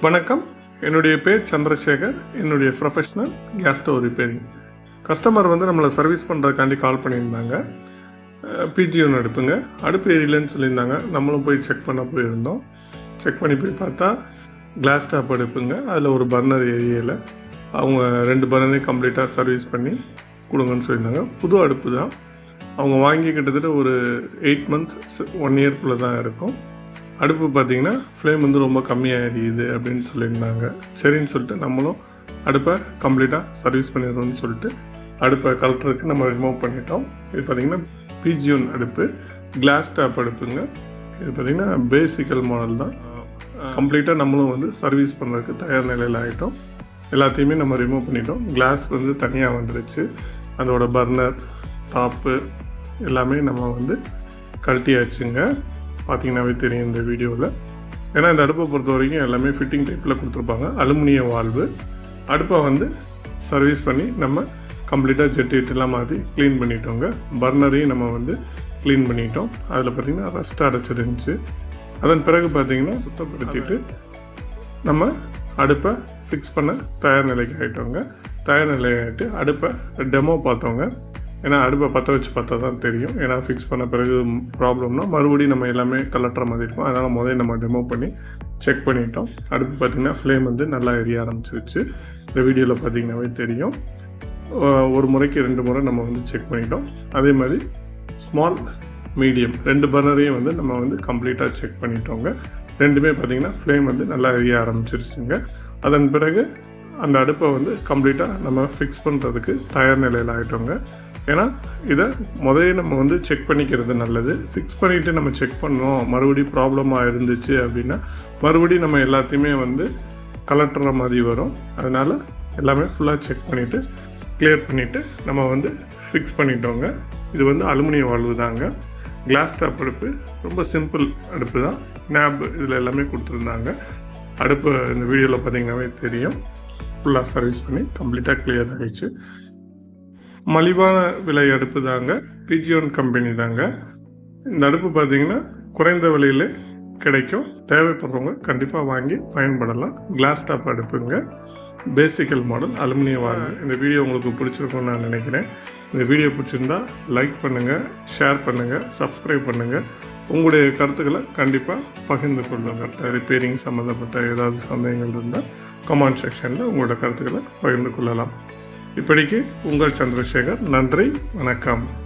வணக்கம். என்னுடைய பேர் சந்திரசேகர். என்னுடைய professional gas stove repairing customer வந்து நம்மளை சர்வீஸ் பண்ணுறதுக்காண்டி கால் பண்ணியிருந்தாங்க. பிஜி ஒன்று அடுப்புங்க அடுப்பு ஏரியலன்னு சொல்லியிருந்தாங்க. நம்மளும் போய் செக் பண்ண போயிருந்தோம். செக் பண்ணி போய் பார்த்தா கிளாஸ் டாப் அடுப்புங்க அதில் ஒரு பர்னர் ஏரியாவில் அவங்க ரெண்டு பர்னரையும் கம்ப்ளீட்டாக சர்வீஸ் பண்ணி கொடுங்கன்னு சொல்லியிருந்தாங்க. புது அடுப்பு தான். அவங்க வாங்கி கிட்டத்தட்ட ஒரு எயிட் மந்த்ஸ் ஒன் இயர்க்குள்ளே தான் இருக்கும். அடுப்பு பார்த்தீங்கன்னா ஃப்ளேம் வந்து ரொம்ப கம்மியாக எரியுது அப்படின்னு சொல்லியிருந்தாங்க. சரின்னு சொல்லிட்டு நம்மளும் அடுப்பை கம்ப்ளீட்டாக சர்வீஸ் பண்ணிடுறோம்னு சொல்லிட்டு அடுப்பை கலட்டுறதுக்கு நம்ம ரிமூவ் பண்ணிட்டோம். இது பார்த்தீங்கன்னா பிஜியோன் அடுப்பு கிளாஸ் டாப் அடுப்புங்க. இது பார்த்திங்கன்னா பேசிக்கல் மாடல் தான். கம்ப்ளீட்டாக நம்மளும் வந்து சர்வீஸ் பண்ணுறதுக்கு தயார் நிலையில் ஆகிட்டோம் எல்லாத்தையுமே நம்ம ரிமூவ் பண்ணிட்டோம். கிளாஸ் வந்து தனியாக வந்துடுச்சு அதோட பர்னர் டாப்பு எல்லாமே நம்ம வந்து கழட்டியாச்சுங்க. பார்த்தீங்கன்னாவே தெரியும் இந்த வீடியோவில். ஏன்னா இந்த அடுப்பை பொறுத்த வரைக்கும் எல்லாமே ஃபிட்டிங் டைப்பில் கொடுத்துருப்பாங்க. அலுமினிய வால்வு. அடுப்பை வந்து சர்வீஸ் பண்ணி நம்ம கம்ப்ளீட்டாக ஜெட்டிட்டெல்லாம் மாற்றி க்ளீன் பண்ணிட்டோங்க. பர்னரையும் நம்ம வந்து க்ளீன் பண்ணிட்டோம். அதில் பார்த்திங்கன்னா ரஸ்ட் அடைச்சிருந்துச்சு. அதன் பிறகு பார்த்திங்கன்னா சுத்தப்படுத்திட்டு நம்ம அடுப்பை ஃபிக்ஸ் பண்ண தயார் நிலைக்கு ஆகிட்டோங்க தயார் நிலையாகிட்டு அடுப்பை டெமோ பார்த்தோங்க. ஏன்னா அடுப்பை பற்ற வச்சு பார்த்தா தான் தெரியும். ஏன்னா ஃபிக்ஸ் பண்ண பிறகு ப்ராப்ளம்னா மறுபடியும் நம்ம எல்லாமே கலட்டுற மாதிரி இருக்கும். அதனால் முதல்ல நம்ம டெமோ பண்ணி செக் பண்ணிட்டோம். அடுப்பு பார்த்திங்கன்னா ஃப்ளேம் வந்து நல்லா எரிய ஆரம்பிச்சிருச்சு. இந்த வீடியோவில் பார்த்தீங்கன்னாவே தெரியும். ஒரு முறைக்கு ரெண்டு முறை நம்ம வந்து செக் பண்ணிட்டோம். அதே மாதிரி ஸ்மால் மீடியம் ரெண்டு பர்னரையும் வந்து நம்ம வந்து கம்ப்ளீட்டாக செக் பண்ணிட்டோங்க. ரெண்டுமே பார்த்திங்கன்னா ஃப்ளேம் வந்து நல்லா எரிய ஆரம்பிச்சிருச்சுங்க. அதன் பிறகு அந்த அடுப்பை வந்து கம்ப்ளீட்டாக நம்ம ஃபிக்ஸ் பண்ணுறதுக்கு தயார் நிலையில் ஆகிட்டோங்க ஏன்னா இதை முதல்ல நம்ம வந்து செக் பண்ணிக்கிறது நல்லது. ஃபிக்ஸ் பண்ணிவிட்டு நம்ம செக் பண்ணோம். மறுபடியும் ப்ராப்ளமாக இருந்துச்சு அப்படின்னா மறுபடியும் நம்ம எல்லாத்தையுமே வந்து கலட்டுற மாதிரி வரும். அதனால் எல்லாமே ஃபுல்லாக செக் பண்ணிவிட்டு கிளியர் பண்ணிவிட்டு நம்ம வந்து ஃபிக்ஸ் பண்ணிட்டோங்க. இது வந்து அலுமினிய வாழ்வு தாங்க. கிளாஸ் டாப் அடுப்பு ரொம்ப சிம்பிள் அடுப்பு தான். நேப் இதில் எல்லாமே கொடுத்துருந்தாங்க. அடுப்பு இந்த வீடியோவில் பார்த்தீங்கன்னாவே தெரியும். ஃபுல்லாக சர்வீஸ் பண்ணி கம்ப்ளீட்டாக கிளியர் ஆகிடுச்சு மலிவான விலை அடுப்பு தாங்க. பிஜியோன் கம்பெனி தாங்க. இந்த அடுப்பு பார்த்தீங்கன்னா குறைந்த விலையில் கிடைக்கும். தேவைப்படுறவங்க கண்டிப்பாக வாங்கி பயன்படலாம். கிளாஸ் டாப் அடுப்புங்க. பேசிக்கல் மாடல் அலுமினிய வாங்க இந்த வீடியோ உங்களுக்கு பிடிச்சிருக்கும்னு நான் நினைக்கிறேன். இந்த வீடியோ பிடிச்சிருந்தா லைக் பண்ணுங்கள் ஷேர் பண்ணுங்கள் சப்ஸ்கிரைப் பண்ணுங்கள் உங்களுடைய கருத்துக்களை கண்டிப்பாக பகிர்ந்து கொள்ளுங்கள். ரிப்பேரிங் சம்மந்தப்பட்ட ஏதாவது சந்தேகங்கள் இருந்தால் கமெண்ட் செக்ஷனில் உங்களோட கருத்துக்களை பகிர்ந்து கொள்ளலாம். இப்படிக்கு உங்கள் சந்திரசேகர் நன்றி வணக்கம்.